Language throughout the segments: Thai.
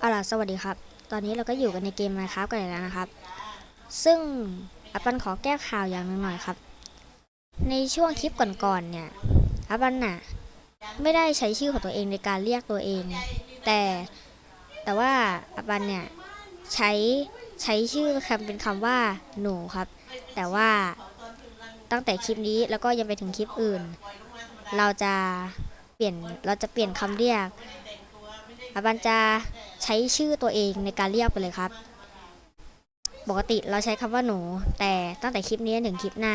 เอาล่ะสวัสดีครับ ตอนนี้เราก็อยู่กันในเกม Minecraft กันอีกแล้วนะครับ ซึ่งอัปปันขอแก้ข่าวอย่างหนึ่งหน่อยครับ ในช่วงคลิปก่อนๆเนี่ยอัปปันน่ะไม่ได้ใช้ชื่อของตัวเองในการเรียกตัวเอง แต่แต่ว่าอัปปันเนี่ยใช้ใช้ชื่อคำเป็นคำว่าหนูครับ แต่ว่าตั้งแต่คลิปนี้แล้วก็ยังไปถึงคลิปอื่น เราจะเปลี่ยนเราจะเปลี่ยนคำเรียก อาบันจะใช้ชื่อตัวเองในการเรียกไปเลยครับ ปกติเราใช้คำว่าหนู แต่ตั้งแต่คลิปนี้ถึงคลิปหน้า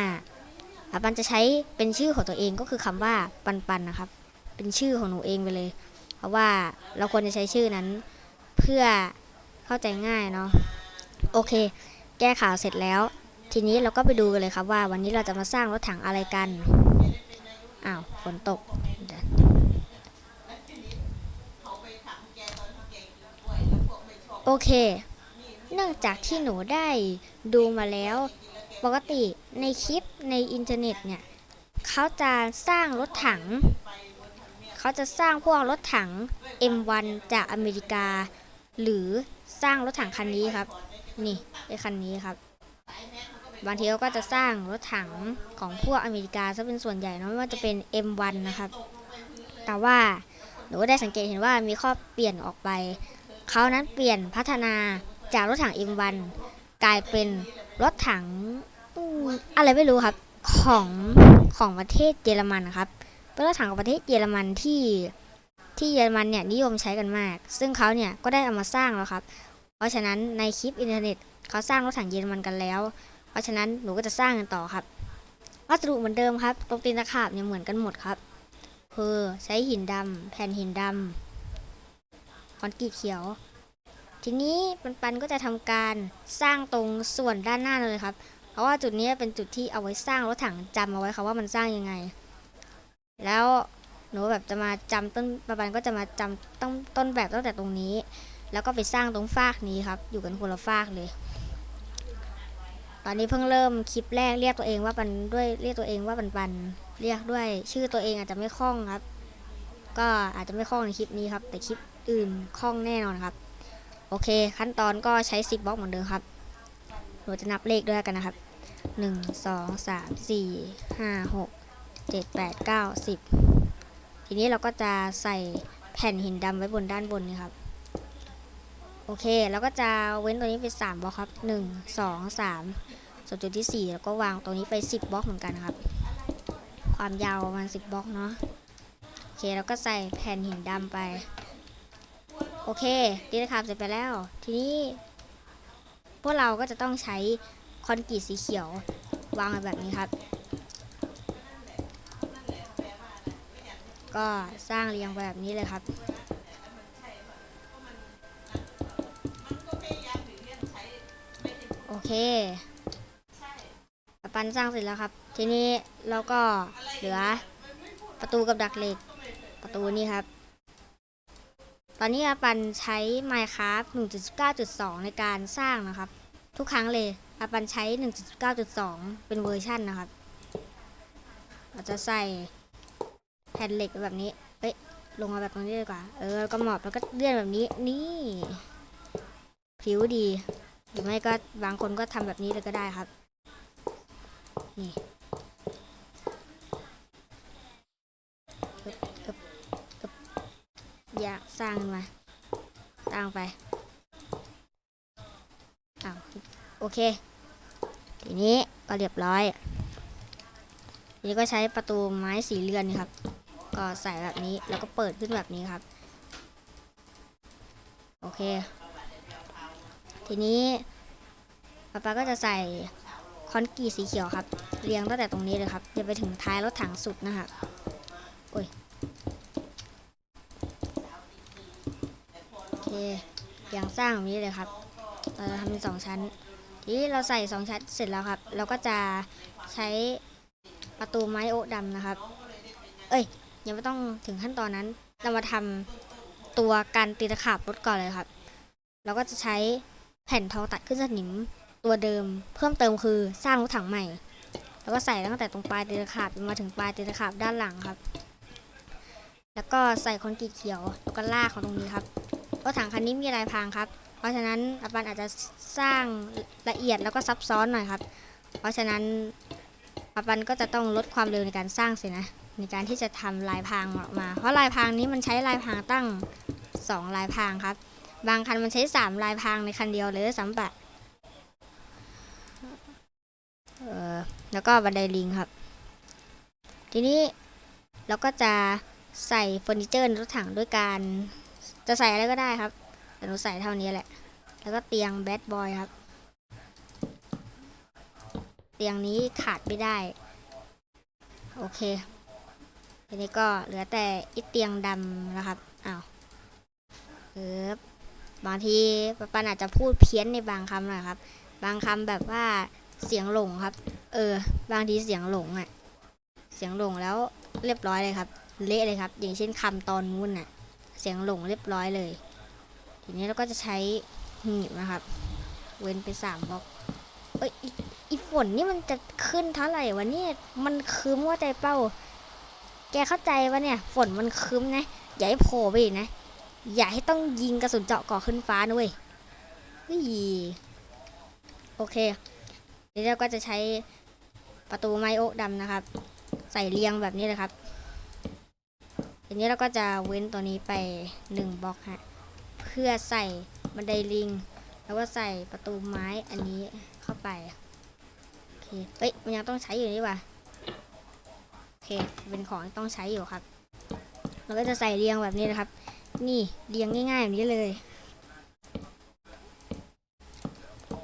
อาบันจะใช้เป็นชื่อของตัวเองก็คือคำว่าปันปันนะครับ เป็นชื่อของหนูเองไปเลย เพราะว่าเราควรจะใช้ชื่อนั้น เพื่อเข้าใจง่ายเนาะโอเค แก้ข่าวเสร็จแล้ว ทีนี้เราก็ไปดูกันเลยครับว่าวันนี้เราจะมาสร้างรถถังอะไรกันอ้าวฝนตก โอเค เนื่องจากที่หนูได้ดูมาแล้ว ปกติในคลิปในอินเทอร์เน็ตเนี่ยเขาจะสร้างรถถัง เขาจะสร้างพวกรถถัง M1 จากอเมริกา หรือสร้างรถถังคันนี้ครับ นี่ไอคันนี้ครับบางทีเขาก็จะสร้างรถถังของพวกอเมริกาซะเป็นส่วนใหญ่เนอะไม่ว่าจะเป็น M1 นะครับ แต่ว่าหนูก็ได้สังเกตเห็นว่ามีข้อเปลี่ยนออกไป เขานั้นเปลี่ยนพัฒนาจากรถถัง M1 กลายเป็นรถถังอะไรไม่รู้ครับของของประเทศเยอรมันครับเป็นรถถังของประเทศเยอรมันที่ที่เยอรมันเนี่ยนิยมใช้กันมาก ซึ่งเขาเนี่ยก็ได้เอามาสร้างแล้วครับ เพราะฉะนั้นในคลิปอินเทอร์เน็ตเขาสร้างรถถังเยอรมันกันแล้ว เพราะฉะนั้นหนูก็จะสร้างกันต่อครับวัสดุเหมือนเดิมครับตรงตีนตะขาบเนี่ยเหมือนกันหมดครับคือใช้หินดำแผ่นหินดำ อนกรีตเขียว ทีนี้ปันปันก็จะทำการสร้างตรงส่วนด้านหน้าเลยครับ เพราะว่าจุดนี้เป็นจุดที่เอาไว้สร้างรถถังจำเอาไว้ครับว่ามันสร้างยังไง แล้วหนูแบบจะมาจำต้นปันปันก็จะมาจำต้นต้นแบบตั้งแต่ตรงนี้ แล้วก็ไปสร้างตรงฟากนี้ครับ อยู่กันคนละฟากเลยตอนนี้เพิ่งเริ่มคลิปแรกเรียกตัวเองว่าปันด้วยเรียกตัวเองว่าปันปันเรียกด้วยชื่อตัวเองอาจจะไม่คล่องครับ ก็อาจจะไม่คล่องในคลิปนี้ครับ แต่คลิป อื่นคล่องแน่นอนครับ โอเค ขั้นตอนก็ใช้10บล็อกเหมือนเดิมครับเราจะนับเลขด้วยกันนะครับ 1 2 3 4 5 6 7 8 9 10 ทีนี้เราก็จะใส่แผ่นหินดำไว้บนด้านบนนี่ครับ โอเคแล้วก็จะเว้นตัวนี้เป็น 3บล็อกครับ 1 2 3ส่วนจุดที่ 4 แล้วก็วางตัวนี้ไป 10บล็อกเหมือนกันครับ ความยาวประมาณ10บล็อกเนาะ โอเคแล้วก็ใส่แผ่นหินดำไป โอเคตีตะขาบเสร็จไปแล้ว ทีนี้พวกเราก็จะต้องใช้คอนกรีตสีเขียววางแบบนี้ครับ ก็สร้างเรียงไปแบบนี้เลยครับ โอเคปันสร้างเสร็จแล้วครับ ทีนี้เราก็เหลือประตูกับดักเหล็กประตูนี่ครับ อนนี้อาปันใช้ Minecraft 1.9.2 ในการสร้างนะครับ ทุกครั้งเลยอาปันใช้1.9.2 เป็นเวอร์ชันนะครับเราจะใส่แผ่นเหล็กแบบนี้ เอ้ย ลงมาแบบนี้ดีกว่า เออแล้วก็หมอบแล้วก็เลื่อนแบบนี้ นี่ผิวดี หรือไม่ก็บางคนก็ทำแบบนี้เลยก็ได้ครับ นี่อึ๊บอึ๊บอึ๊บอยาก สร้างมาสร้างไปอ้าโอเค ทีนี้ก็เรียบร้อยทีนี้ก็ใช้ประตูไม้สีเรือนี้ครับ ก็ใส่แบบนี้แล้วก็เปิดขึ้นแบบนี้ครับ โอเค ทีนี้ป๊าป๊าก็จะใส่คอนกรีตสีเขียวครับ เรียงตั้งแต่ตรงนี้เลยครับจะไปถึงท้ายรถถังสุดนะครับโอ้ย โอ เคเรียงสร้างแบบนี้เลยครับ เราจะทำเป็นสองชั้น ทีนี้เราใส่สองชั้นเสร็จแล้วครับ เราก็จะใช้ประตูไม้โอ๊กดำนะครับ เอ้ย ยังไม่ต้องถึงขั้นตอนนั้น เรามาทำตัวการตีตะขาบรถก่อนเลยครับ เราก็จะใช้แผ่นทองตัดขึ้นสนิมตัวเดิม เพิ่มเติมคือสร้างรถถังใหม่ แล้วก็ใส่ตั้งแต่ตรงปลายตีตะขาบมาถึงปลายตีตะขาบด้านหลังครับ แล้วก็ใส่คอนกรีตเขียวแล้วก็ลากของตรงนี้ครับ รถถังคันนี้มีลายพรางครับ เพราะฉะนั้นปัปันอาจจะสร้างละเอียดแล้วก็ซับซ้อนหน่อยครับ เพราะฉะนั้นปัปันก็จะต้องลดความเร็วในการสร้างสินะในการที่จะทำลายพรางออกมา เพราะลายพรางนี้มันใช้ลายพรางตั้ง 2 ลายพรางครับ บางคันมันใช้ 3 ลายพรางในคันเดียวเลยด้วยซ้ำปะเออแล้วก็บันไดลิงครับ ทีนี้เราก็จะใส่เฟอร์นิเจอร์รถถังด้วยการ จะใส่อะไรก็ได้ครับแต่หนูใส่เท่านี้แหละ แล้วก็เตียงแบดบอยครับ เตียงนี้ขาดไม่ได้ โอเคทีนี้ก็เหลือแต่อีเตียงดำนะครับอ้าวเออบางทีปะปันอาจจะพูดเพี้ยนในบางคำหน่อยครับ บางคำแบบว่าเสียงหลงครับ เออ บางทีเสียงหลงอะ เสียงหลงแล้วเรียบร้อยเลยครับ เละเลยครับ อย่างเช่นคำตอนนู้นน่ะ สียงหลงเรียบร้อยเลย ทีนี้เราก็จะใช้หีบนะครับ เว้นไปสามบล็อกเอ้ยอีอีฝนนี่มันจะขึ้นเท่าไหร่วะเนี่ยมันคืมว่าใจเป้า แกเข้าใจวะเนี่ย ฝนมันคืมนะอย่าให้โผล่ไปนะ อย่าให้ต้องยิงกระสุนเจาะก่อขึ้นฟ้านะเว้ยเฮ้ยโอเคทีนี้เราก็จะใช้ประตูไม้โอ๊กดำนะครับ ใส่เรียงแบบนี้เลยครับ ทีนี้เราก็จะเว้นตัวนี้ไปหนึ่งบล็อกฮะเพื่อใส่บันไดลิง แล้วก็ใส่ประตูไม้อันนี้เข้าไปโอเคเอ้ยมันยังต้องใช้อยู่นี่ว่ะโอเคเป็นของที่ต้องใช้อยู่ครับ เราก็จะใส่เรียงแบบนี้นะครับ นี่เรียงง่ายๆแบบนี้เลย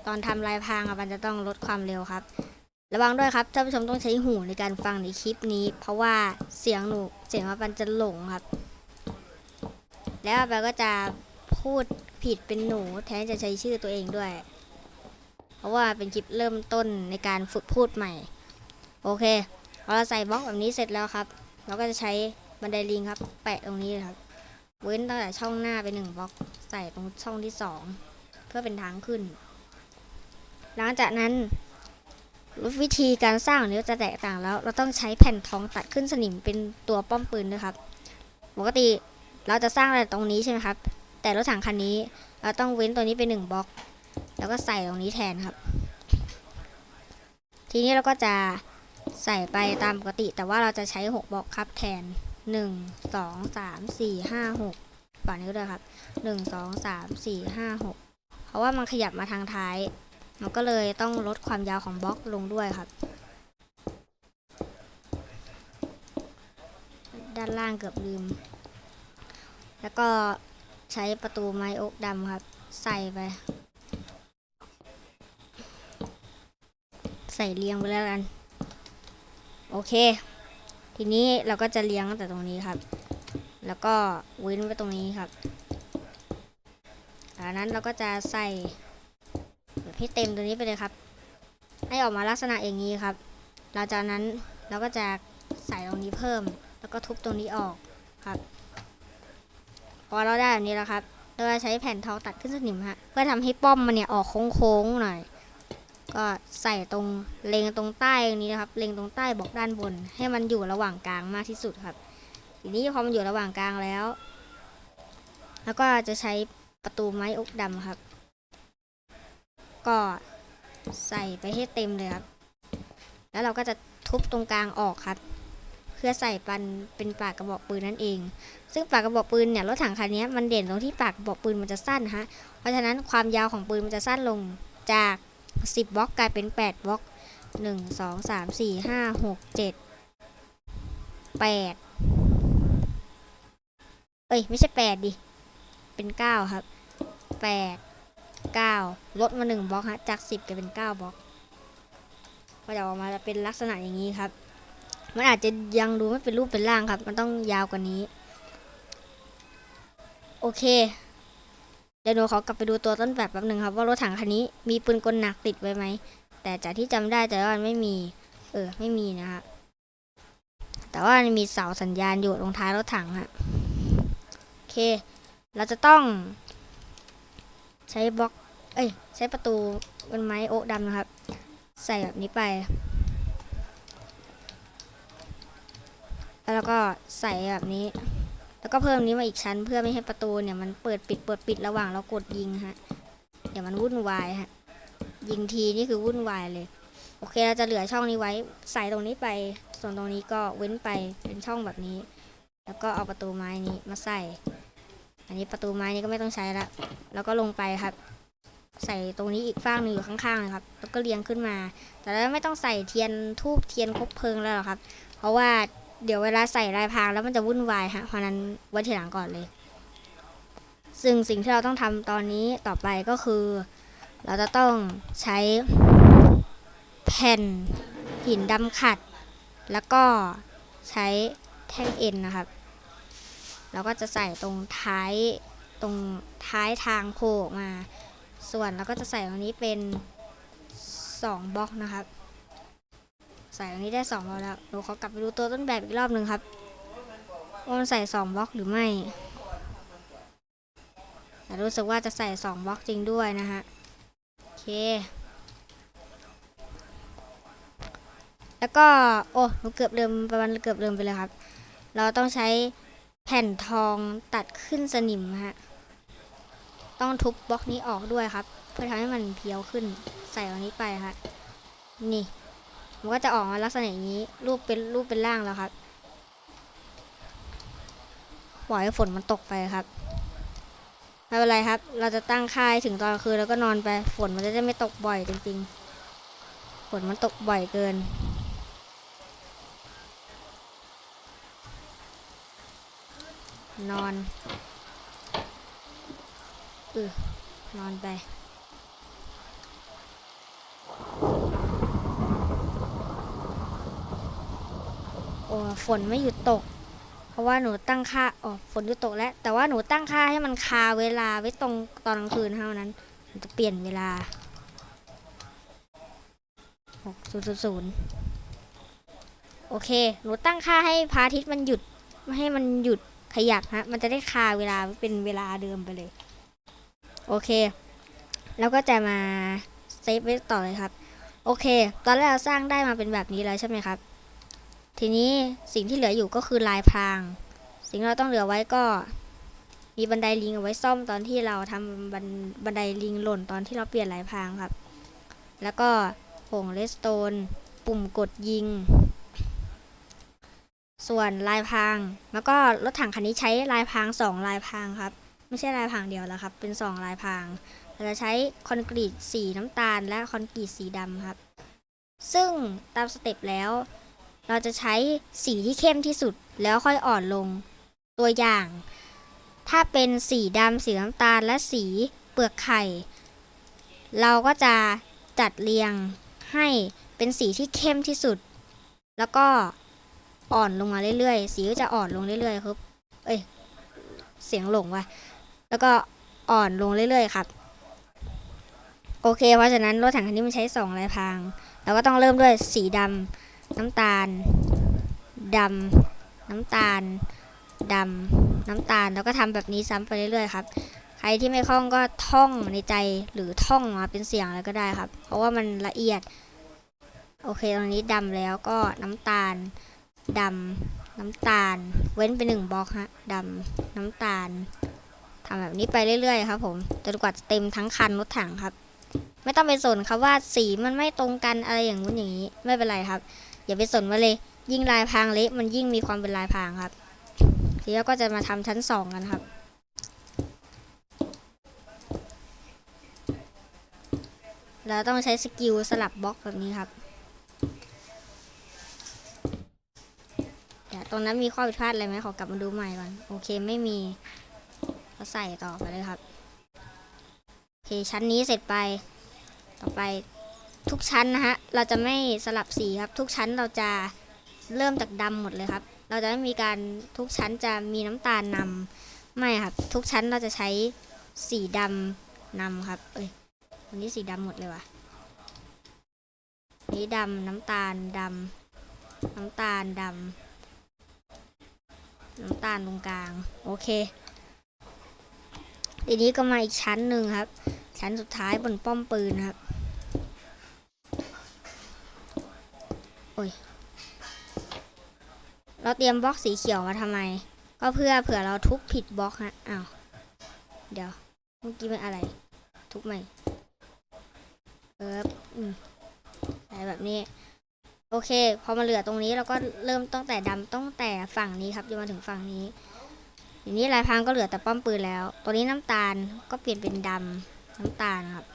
ตอนทำลายพางอะมันจะต้องลดความเร็วครับ ระวังด้วยครับท่านผู้ชมต้องใช้หูในการฟังในคลิปนี้ เพราะว่าเสียงหนูเสียงมันจะหลงครับ แล้วอาปันก็จะพูดผิดเป็นหนูแทนจะใช้ชื่อตัวเองด้วย เพราะว่าเป็นคลิปเริ่มต้นในการฝึกพูดใหม่ โอเคพอเราใส่บล็อกแบบนี้เสร็จแล้วครับ เราก็จะใช้บันไดลิงครับ แปะตรงนี้เลยครับ เว้นตั้งแต่ช่องหน้าไปหนึ่งบล็อกใส่ตรงช่องที่สองเพื่อเป็นทางขึ้น หลังจากนั้น วิธีการสร้างนี้จะแตกต่างแล้ว เราต้องใช้แผ่นทองตัดขึ้นสนิมเป็นตัวป้อมปืนด้วยครับ ปกติเราจะสร้างอะไรตรงนี้ใช่ไหมครับ แต่รถถังคันนี้ เราต้องเว้นตัวนี้เป็นหนึ่งบล็อก แล้วก็ใส่ตรงนี้แทนครับ ทีนี้เราก็จะใส่ไปตามปกติ แต่ว่าเราจะใช้หกบล็อกครับแทนหนึ่งสองสามสี่ห้าหกฝั่งนี้ด้วยครับหนึ่งสองสามสี่ห้าหกเพราะว่ามันขยับมาทางท้าย มันก็เลยต้องลดความยาวของบล็อกลงด้วยครับ ด้านล่างเกือบลืม แล้วก็ใช้ประตูไม้โอ๊กดำครับ ใส่ไป ใส่เรียงไปแล้วกัน โอเค ทีนี้เราก็จะเลียงตั้งแต่ตรงนี้ครับ แล้วก็เว้นไว้ตรงนี้ครับจากนั้นเราก็จะใส่ ให้เต็มตัวนี้ไปเลยครับ ให้ออกมาลักษณะอย่างนี้ครับ หลังจากนั้นเราก็จะใส่ตรงนี้เพิ่ม แล้วก็ทุบตรงนี้ออกครับ พอเราได้แบบนี้แล้วครับ เราจะใช้แผ่นทองตัดขึ้นสนิมฮะ เพื่อทำให้ป้อมมันเนี่ยออกโค้งๆหน่อย ก็ใส่ตรงเลงตรงใต้ตรงนี้นะครับ เลงตรงใต้บอกด้านบน ให้มันอยู่ระหว่างกลางมากที่สุดครับ ทีนี้พอมันอยู่ระหว่างกลางแล้ว แล้วก็จะใช้ประตูไม้อกดำครับ ก็ใส่ไปให้เต็มเลยครับ แล้วเราก็จะทุบตรงกลางออกครับ เพื่อใส่ปันเป็นปากกระบอกปืนนั่นเอง ซึ่งปากกระบอกปืนเนี่ยรถถังคันนี้มันเด่นตรงที่ปากกระบอกปืนมันจะสั้นฮะ เพราะฉะนั้นความยาวของปืนมันจะสั้นลงจาก 10บล็อกกลายเป็น 8บล็อก 1 2 3 4 5 6 7 8 เอ้ย ไม่ใช่ 8 ดิ เป็น 9 ครับ 8 9ลดมา1บล็อกฮะจาก 10กลายเป็น 9บล็อกก็จะออกมาจะเป็นลักษณะอย่างนี้ครับ มันอาจจะยังดูไม่เป็นรูปเป็นร่างครับ มันต้องยาวกว่านี้ โอเคเดี๋ยวหนูขอกลับไปดูตัวต้นแบบแป๊บหนึ่งครับ ว่ารถถังคันนี้มีปืนกลหนักติดไว้ไหม แต่จากที่จำได้แต่ว่ามันไม่มี เออ ไม่มีนะฮะแต่ว่ามันมีเสาสัญญาณอยู่ตรงท้ายรถถังฮะโอเค เราจะต้อง ใช้บล็อก เอ้ย ใช้ประตูเป็นไม้โอ๊ดำนะครับ ใส่แบบนี้ไป แล้วเราก็ใส่แบบนี้ แล้วก็เพิ่มนี้มาอีกชั้นเพื่อไม่ให้ประตูเนี่ยมันเปิดปิดเปิดปิดระหว่างเรากดยิงฮะ เดี๋ยวมันวุ่นวายฮะ ยิงทีนี่คือวุ่นวายเลย โอเคเราจะเหลือช่องนี้ไว้ ใส่ตรงนี้ไป ส่วนตรงนี้ก็เว้นไปเป็นช่องแบบนี้ แล้วก็เอาประตูไม้นี้มาใส่ อันนี้ประตูไม้นี้ก็ไม่ต้องใช้ละแล้วก็ลงไปครับ ใส่ตรงนี้อีกฝ้างหนึ่งอยู่ข้างๆเลยครับ แล้วก็เรียงขึ้นมา แต่แล้วไม่ต้องใส่เทียนทูบเทียนคบเพลิงแล้วหรอกครับ เพราะว่าเดี๋ยวเวลาใส่ลายพรางแล้วมันจะวุ่นวายฮะเพราะนั้นไว้ทีหลังก่อนเลย ซึ่งสิ่งที่เราต้องทำตอนนี้ต่อไปก็คือ เราจะต้องใช้แผ่นหินดำขัด แล้วก็ใช้แท่งเอ็นนะครับ แล้วก็จะใส่ตรงท้ายตรงท้ายทางโผล่ออกมา ส่วนเราก็จะใส่ตรงนี้เป็น2บล็อกนะครับ ใส่ตรงนี้ได้2บล็อกแล้วหนูขอกลับไปดูตัวต้นแบบอีกรอบหนึ่งครับว่ามันใส่2บล็อกหรือไม่แต่รู้สึกว่าจะใส่2บล็อกจริงด้วยนะฮะโอเค แล้วก็โอ้หนูเกือบลืมประมาณเกือบลืมไปเลยครับ เราต้องใช้ แผ่นทองตัดขึ้นสนิมฮะ ต้องทุบบล็อกนี้ออกด้วยครับ เพื่อทำให้มันเพียวขึ้น ใส่อันนี้ไปฮะ นี่ มันก็จะออกมาลักษณะอย่างนี้ รูปเป็นรูปเป็นร่างแล้วครับปล่อยให้ฝนมันตกไปครับไม่เป็นไรครับ เราจะตั้งค่ายถึงตอนคืนแล้วก็นอนไป ฝนมันจะได้ไม่ตกบ่อยจริงๆ ฝนมันตกบ่อยเกิน นอนเออนอนไป โอ้ฝนไม่หยุดตก เพราะว่าหนูตั้งค่าอ๋อฝนหยุดตกแล้ว แต่ว่าหนูตั้งค่าให้มันคาเวลาไว้ตรงตอนกลางคืนเท่านั้นจะเปลี่ยนเวลาหกศูนย์ศูนย์ศูนย์โอเค หนูตั้งค่าให้พระอาทิตย์มันหยุด ไม่ให้มันหยุด ขยับฮะ มันจะได้คาเวลาเป็นเวลาเดิมไปเลย โอเค แล้วก็จะมาเซฟไว้ต่อเลยครับ โอเค ตอนแรกเราสร้างได้มาเป็นแบบนี้แล้วใช่ไหมครับ ทีนี้สิ่งที่เหลืออยู่ก็คือลายพราง สิ่งที่เราต้องเหลือไว้ก็มีบันไดลิงเอาไว้ซ่อมตอนที่เราทำบันบันไดลิงหล่นตอนที่เราเปลี่ยนลายพรางครับ แล้วก็ผงเลสโตน ปุ่มกดยิง ส่วนลายพราง แล้วก็รถถังคันนี้ใช้ลายพรางสองลายพรางครับ ไม่ใช่ลายพรางเดียวแล้วครับ เป็นสองลายพรางเราจะใช้คอนกรีตสีน้ำตาล และคอนกรีตสีดำครับ ซึ่งตามสเต็ปแล้ว เราจะใช้สีที่เข้มที่สุดแล้วค่อยอ่อนลงตัวอย่าง ถ้าเป็นสีดำสีน้ำตาลและสีเปลือกไข่ เราก็จะจัดเรียงให้เป็นสีที่เข้มที่สุด แล้วก็ อ่อนลงมาเรื่อยๆ สีก็จะอ่อนลงเรื่อยๆครับ เอ้ย เสียงหลงว่ะ แล้วก็อ่อนลงเรื่อยๆ ครับ โอเค เพราะฉะนั้นรถถังคันนี้มันใช้สองลายพราง เราก็ต้องเริ่มด้วยสีดำน้ำตาลดำน้ำตาลดำน้ำตาล แล้วก็ทำแบบนี้ซ้ำไปเรื่อยๆ ครับ ใครที่ไม่คล่องก็ท่องในใจหรือท่องมาเป็นเสียงอะไรก็ได้ครับ เพราะว่ามันละเอียด โอเคตรงนี้ดำแล้วก็น้ำตาล ดำน้ำตาล เว้นไปหนึ่งบล็อกฮะดำน้ำตาลทำแบบนี้ไปเรื่อย ๆ ครับ ผมจนกว่าจะเต็มทั้งคันรถถังครับ ไม่ต้องไปสนครับว่าสีมันไม่ตรงกันอะไรอย่างนู้นอย่างนี้ไม่เป็นไรครับ อย่าไปสนว่าเลย ยิ่งลายพรางเละมันยิ่งมีความเป็นลายพรางครับ ทีนี้ก็จะมาทำชั้นสองกันครับเราต้องใช้สกิลสลับบล็อกแบบนี้ครับ เดี๋ยว ตรงนั้นมีข้อผิดพลาดอะไรไหมขอกลับมาดูใหม่ก่อน โอเคไม่มีก็ใส่ต่อไปเลยครับ โอเคชั้นนี้เสร็จไป ต่อไปทุกชั้นนะฮะ เราจะไม่สลับสีครับ ทุกชั้นเราจะเริ่มจากดำหมดเลยครับ เราจะไม่มีการทุกชั้นจะมีน้ำตาลนำไม่ครับ ทุกชั้นเราจะใช้สีดำนำครับ เอ้ยวันนี้สีดำหมดเลยว่ะนี้ดำน้ำตาลดำน้ำตาลดำ น้ำตาลตรงกลาง โอเคทีนี้ก็มาอีกชั้นหนึ่งครับ ชั้นสุดท้ายบนป้อมปืนครับ โอ้ย เราเตรียมบล็อกสีเขียวมาทำไม ก็เพื่อเผื่อเราทุบผิดบล็อกฮะ อ้าว เดี๋ยว เมื่อกี้เป็นอะไร ทุบใหม่เอออืมใส่แบบนี้ โอเค พอมาเหลือตรงนี้เราก็เริ่มตั้งแต่ดำตั้งแต่ฝั่งนี้ครับจนมาถึงฝั่งนี้ทีนี้ลายพรางก็เหลือแต่ป้อมปืนแล้ว ตัวนี้น้ำตาลก็เปลี่ยนเป็นดำน้ำตาลครับ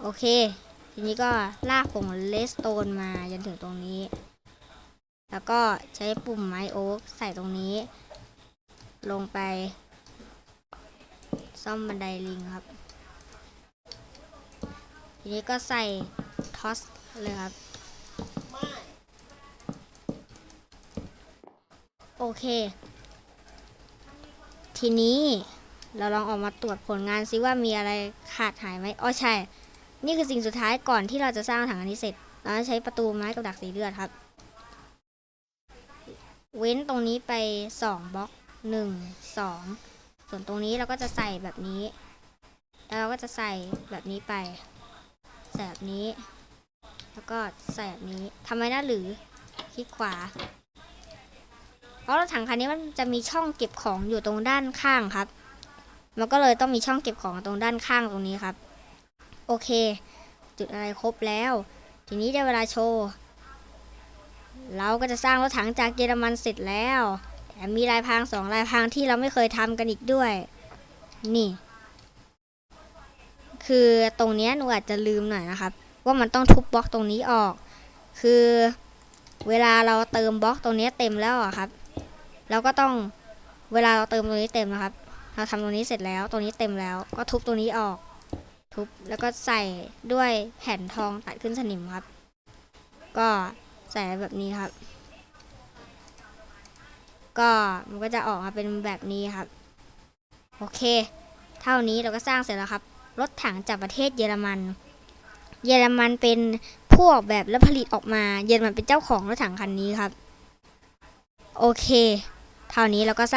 โอเค ทีนี้ก็ลากผงเลสโตนมาจนถึงตรงนี้ แล้วก็ใช้ปุ่มไม้โอ๊กใส่ตรงนี้ ลงไป ซ่อมบันไดลิงครับ ทีนี้ก็ใส่ ทอสเลยครับ โอเค ทีนี้เราลองออกมาตรวจผลงานซิว่ามีอะไรขาดหายไหมอ๋อใช่ นี่คือสิ่งสุดท้ายก่อนที่เราจะสร้างถังอันนี้เสร็จ เราจะใช้ประตูไม้กับดักสีเลือดครับ เว้นตรงนี้ไปสองบล็อกหนึ่งสองส่วนตรงนี้เราก็จะใส่แบบนี้ แล้วเราก็จะใส่แบบนี้ไป ใส่แบบนี้ แล้วก็ใส่แบบนี้ทำไมนะหรือคลิกขวาเพราะรถถังคันนี้มันจะมีช่องเก็บของอยู่ตรงด้านข้างครับ มันก็เลยต้องมีช่องเก็บของตรงด้านข้างตรงนี้ครับ โอเค จุดอะไรครบแล้ว ทีนี้ได้เวลาโชว์เราก็จะสร้างรถถังจากเยอรมันเสร็จแล้วแถมมีลายพรางสองลายพรางที่เราไม่เคยทำกันอีกด้วย นี่ คือตรงนี้หนูอาจจะลืมหน่อยนะครับ ว่ามันต้องทุบบล็อกตรงนี้ออก คือเวลาเราเติมบล็อกตรงนี้เต็มแล้วอะครับ เราก็ต้องเวลาเราเติมตรงนี้เต็มนะครับ เราทำตรงนี้เสร็จแล้วตรงนี้เต็มแล้ว ก็ทุบตรงนี้ออก ทุบแล้วก็ใส่ด้วยแผ่นทองตัดขึ้นสนิมครับ ก็ใส่แบบนี้ครับ ก็มันก็จะออกมาเป็นแบบนี้ครับ โอเค เท่านี้เราก็สร้างเสร็จแล้วครับ รถถังจากประเทศเยอรมัน เยอรมันเป็นผู้ออกแบบและผลิตออกมา เยอรมันเป็นเจ้าของรถถังคันนี้ครับ โอเคเท่านี้เราก็สร้าง